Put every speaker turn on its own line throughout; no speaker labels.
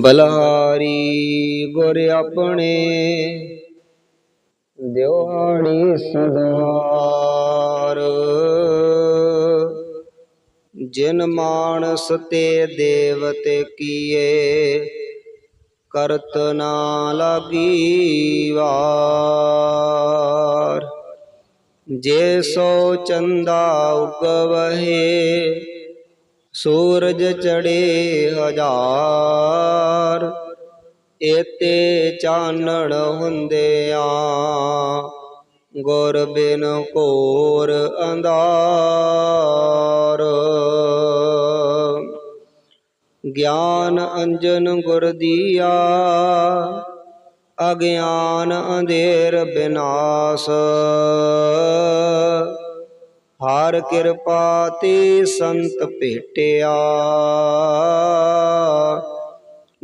ਬਲਾਰੀ ਗੁਰ ਆਪਣੇ ਦਿਵਾਣੀ ਸੁਧਾਰ। ਜਿਨ ਮਾਨਸ ਤੇ ਦੇਵਤੇ ਕੀਏ, ਕਰਤ ਨਾ ਲਾਗੀ ਵਾਰ। ਜੇ ਸੋ ਚੰਦਾ ਉਗਵਹਿ ਸੂਰਜ ਚੜੇ ਹਜ਼ਾਰ, ਏਤੇ ਚਾਨਣ ਹੁੰਦਿਆਂ ਗੁਰ ਬਿਨ ਘੋਰ ਅੰਧਾਰ। ਗਿਆਨ ਅੰਜਨ ਗੁਰ ਦੀਆ, ਅਗਿਆਨ ਅੰਧੇਰ ਬਿਨਾਸ਼। ਹਰ ਕਿਰਪਾ ਤੇ ਸੰਤ ਭੇਟਿਆ।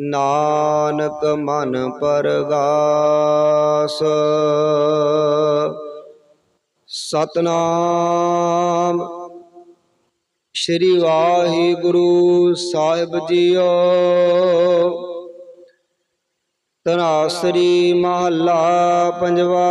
ਨਾਨਕ ਮਨ ਪਰਗਾਸ। ਸਤਨਾਮ। ਸ਼੍ਰੀ ਵਾਹਿਗੁਰੂ ਸਾਹਿਬ ਜੀਓ। ਤਨਾਸਰੀ ਮਹੱਲਾ ਪੰਜਵਾ।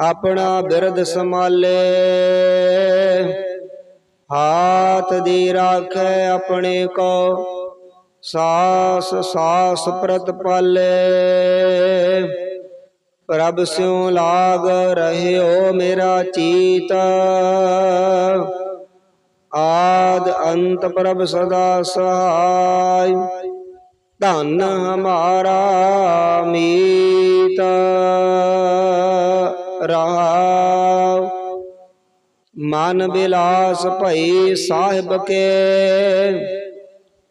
ਆਪਣਾ ਬਿਰਦ ਸੰਭਾਲੇ। ਹਾਥ ਦੀ ਰਾਖੈ ਆਪਣੇ ਕੋ, ਸਾਸ ਸਾਸ ਪ੍ਰਤ ਪਾਲੇ। ਪ੍ਰਭ ਸਿਉ ਲਾਗ ਰਹਿਓ ਮੇਰਾ ਚੀਤ। ਆਦ ਅੰਤ ਪ੍ਰਭ ਸਦਾ ਸਹਾਈ। ਧਨ ਹਮਾਰਾ ਮੀ ਰਹਾਉ ਮਨ ਬਿਲਾਸ ਭਈ ਸਾਹਿਬ ਕੇ,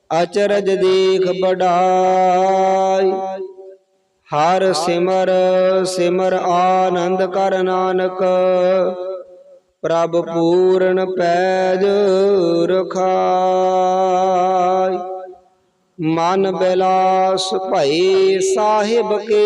ਅਚਰਜ ਦੇਖ ਬੜਾਈ ਹਰ ਸਿਮਰ ਸਿਮਰ ਆਨੰਦ ਕਰ ਨਾਨਕ, ਪ੍ਰਭ ਪੂਰਨ ਪੈਜ ਰਖਾਈ। ਮਨ ਬਿਲਾਸ ਭਈ ਸਾਹਿਬ ਕੇ